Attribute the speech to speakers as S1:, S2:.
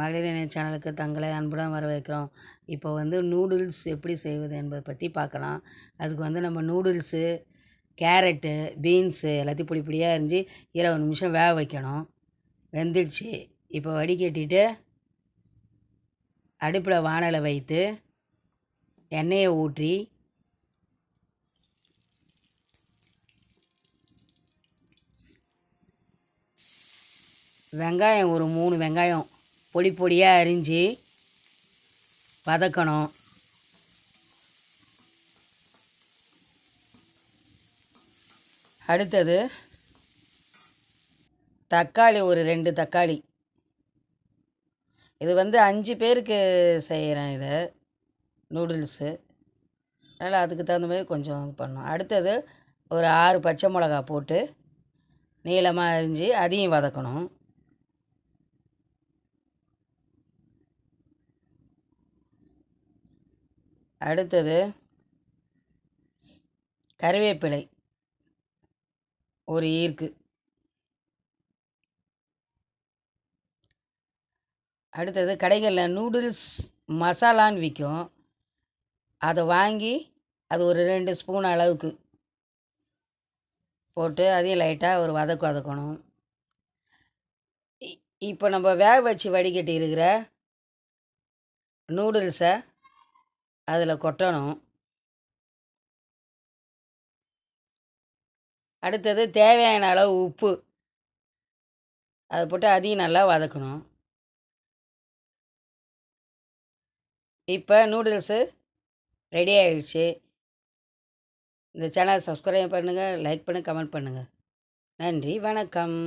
S1: மகளிர் சேனலுக்கு தங்களை அன்புடன் வரவேற்கிறோம். இப்போ வந்து நூடுல்ஸ் எப்படி செய்வது என்பதை பற்றி பார்க்கலாம். அதுக்கு வந்து நம்ம நூடுல்ஸு கேரட்டு பீன்ஸு எல்லாத்தையும் பொடி பொடியாக அரிஞ்சு இருபது நிமிஷம் வேக வைக்கணும். வெந்துடுச்சு. இப்போ வடிகட்டிட்டு அடுப்பில் வானலை வைத்து எண்ணெயை ஊற்றி வெங்காயம் ஒரு மூணு வெங்காயம் பொடி பொடியாக அரிஞ்சு வதக்கணும். அடுத்தது தக்காளி ஒரு ரெண்டு தக்காளி. இது வந்து அஞ்சு பேருக்கு செய்கிறேன் இதை நூடுல்ஸு. அதனால் அதுக்கு தகுந்த மாதிரி கொஞ்சம் இது பண்ணணும். அடுத்தது ஒரு ஆறு பச்சை மிளகா போட்டு நீளமாக அரிஞ்சு அதையும் வதக்கணும். அடுத்தது கருவேப்பிலை. ஒரு ஈர்க்கு. அடுத்தது கடைகளில் நூடுல்ஸ் மசாலான்னு விற்கும் அதை வாங்கி அது ஒரு ரெண்டு ஸ்பூன் அளவுக்கு போட்டு அதையும் லைட்டாக ஒரு வதக்கு வதக்கணும். இ- இப்போ நம்ம வேக வச்சு வடிகட்டி இருக்கிற நூடுல்ஸை அதில் கொட்டணும். அடுத்தது தேவையான அளவு உப்பு. அதை போட்டு அதையும் நல்லா வதக்கணும். இப்போ நூடுல்ஸு ரெடி ஆகிடுச்சு இந்த சேனலை சப்ஸ்கிரைப் பண்ணுங்கள் லைக் பண்ணுங்கள் கமெண்ட் பண்ணுங்கள் நன்றி வணக்கம்.